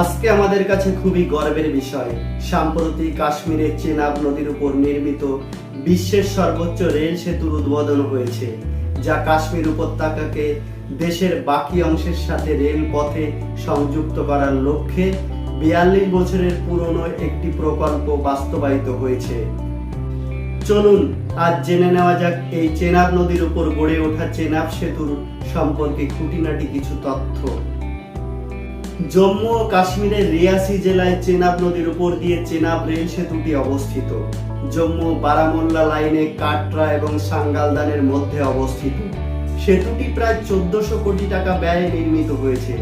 আজকে আমাদের কাছে খুবই গর্বের বিষয়। সাম্প্রতিক কাশ্মীরের চেনাব নদীর উপর নির্মিত বিশ্বের সর্বোচ্চ রেল সেতুর উদ্বোধন হয়েছে, যা কাশ্মীর উপত্যকাকে দেশের বাকি অংশের সাথে রেল পথে সংযুক্ত করার লক্ষ্যে বিয়াল্লিশ বছরের পুরনো একটি প্রকল্প বাস্তবায়িত হয়েছে। চলুন, আজ জেনে নেওয়া যাক এই চেনাব নদীর উপর গড়ে ওঠা চেনাব সেতুর সম্পর্কে খুঁটিনাটি কিছু তথ্য। জম্মু ও কাশ্মীরের রিয়াসি জেলায় চেনাব নদীর উপর দিয়ে চেনাব রেল সেতুটি অবস্থিত। জম্মু বারামুল্লা লাইনে কাটরা এবং সাঙ্গালদানের মধ্যে অবস্থিত। সেতুটি প্রায় চোদ্দশো কোটি টাকা ব্যয়ে নির্মিত হয়েছে।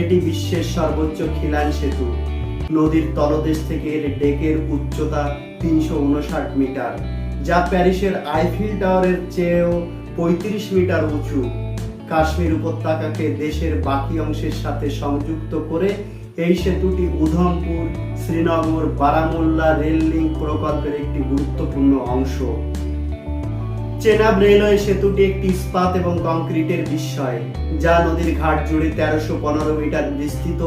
এটি বিশ্বের সর্বোচ্চ খিলান সেতু। নদীর তলদেশ থেকে এর ডেকের উচ্চতা তিনশো উনষাট মিটার, যা প্যারিসের আইফিল টাওয়ারের চেয়েও পঁয়ত্রিশ মিটার উঁচু। কাশ্মীর উপত্যকাকে দেশের বাকি অংশের সাথে সংযুক্ত করে এই সেতুটি উধমপুর, শ্রীনগর, বারামুল্লা রেল লিঙ্ক প্রকল্পের একটি গুরুত্বপূর্ণ অংশ। চেনাব রেলওয়ে সেতুটি একটি ইস্পাত এবং কংক্রিটের বিস্ময়। যা নদীর ঘাট জুড়ে তেরোশো পনেরো মিটার বিস্তৃত,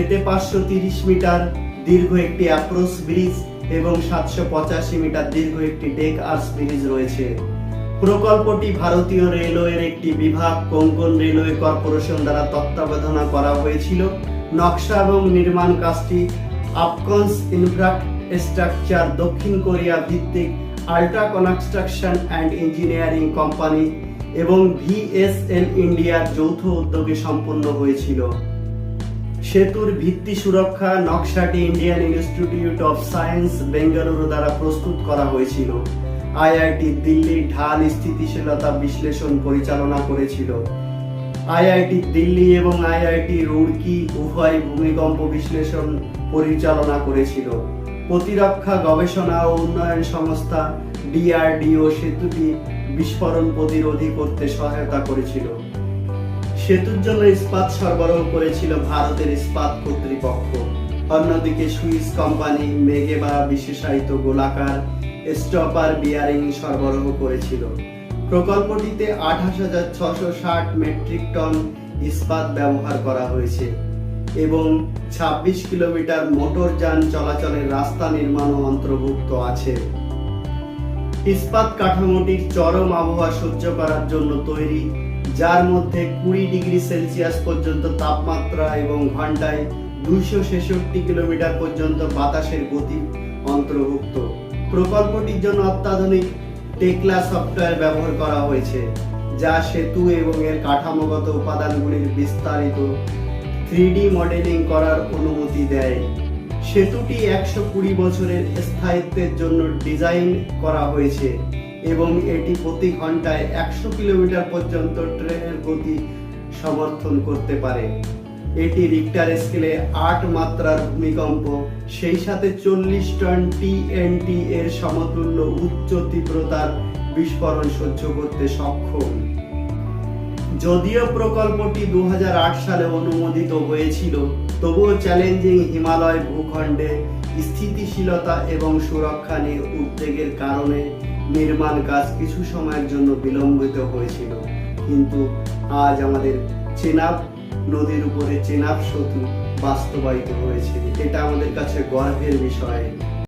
এতে পাঁচশো তিরিশ মিটার দীর্ঘ একটি অ্যাপ্রোচ ব্রিজ এবং সাতশো পঁচাশি মিটার দীর্ঘ একটি ডেক আর্স ব্রিজ রয়েছে। প্রকল্পটি ভারতীয় রেলওয়ের একটি বিভাগ, কোঙ্কন রেলওয়ে কর্পোরেশন দ্বারা তত্ত্বাবধান করা হয়েছিল। নকশা এবং নির্মাণ কাজটি আপকনস ইনফ্রাস্ট্রাকচার, দক্ষিণ কোরিয়া ভিত্তিক Ultra Construction and Engineering company এবং ভিএসএল ইন্ডিয়ার যৌথ উদ্যোগে সম্পন্ন হয়েছিল। সেতুর ভিত্তি সুরক্ষা নকশাটি Indian Institute of Science, Bengaluru দ্বারা প্রস্তুত করা হয়েছিল। আইআইটি দিল্লি ঢাল স্থিতিশীলতা বিশ্লেষণ পরিচালনা করেছিল। আইআইটি দিল্লি এবং আইআইটি রুড়কি উভয় ভূমিকম্প বিশ্লেষণ পরিচালনা করেছিল। প্রতিরক্ষা গবেষণা ও উন্নয়ন সংস্থা ডিআরডিও সেতুটি বিস্ফোরণ প্রতিরোধী করতে সহায়তা করেছিল। সেতুর জন্য ইস্পাত সরবরাহ করেছিল ভারতের ইস্পাত কর্তৃপক্ষ। অন্যদিকে সুইস কোম্পানি মেগেবা বিশেষায়িত গোলাকার স্টপার বিয়ারিং সরবরাহ করেছিল। প্রকল্পটিতে আঠাশ হাজার ছশো ষাট মেট্রিক টন ইস্পাত ব্যবহার করা হয়েছে এবং ছাব্বিশ কিলোমিটার মোটরযান চলাচলের রাস্তা নির্মাণও অন্তর্ভুক্ত আছে। ইস্পাত কাঠামোটির চরম আবহাওয়া সহ্য করার জন্য তৈরি, যার মধ্যে কুড়ি ডিগ্রি সেলসিয়াস পর্যন্ত তাপমাত্রা এবং ঘন্টায় দুইশো ছেষট্টি কিলোমিটার পর্যন্ত বাতাসের গতি অন্তর্ভুক্ত। প্রকল্পটির জন্য অত্যাধুনিক টেকলা সফটওয়্যার ব্যবহার করা হয়েছে, যা সেতু এবং এর কাঠামোগত উপাদানগুলির বিস্তারিত থ্রি মডেলিং করার অনুমতি দেয়। সেতুটি একশো কুড়ি বছরের স্থায়িত্বের জন্য ডিজাইন করা হয়েছে এবং এটি প্রতি ঘন্টায় একশো কিলোমিটার পর্যন্ত ট্রেনের গতি সমর্থন করতে পারে। এটি রিক্টার স্কেলে আট মাত্রার ভূমিকম্প, সেই সাথে চল্লিশ টন টিএনটি এর সমতুল্য উচ্চ তীব্রতার বিস্ফোরণ সহ্য করতে সক্ষম। যদিও প্রকল্পটি দু সালে অনুমোদিত হয়েছিল, তবুও চ্যালেঞ্জিং হিমালয় ভূখণ্ডে স্থিতিশীলতা এবং সুরক্ষা নিয়ে উদ্বেগের কারণে নির্মাণ কাজ কিছু সময়ের জন্য বিলম্বিত হয়েছিল। কিন্তু আজ আমাদের চেনাব নদীর উপরে চেনাব সেতু বাস্তবায়িত হয়েছে। এটা আমাদের কাছে গর্বের বিষয়।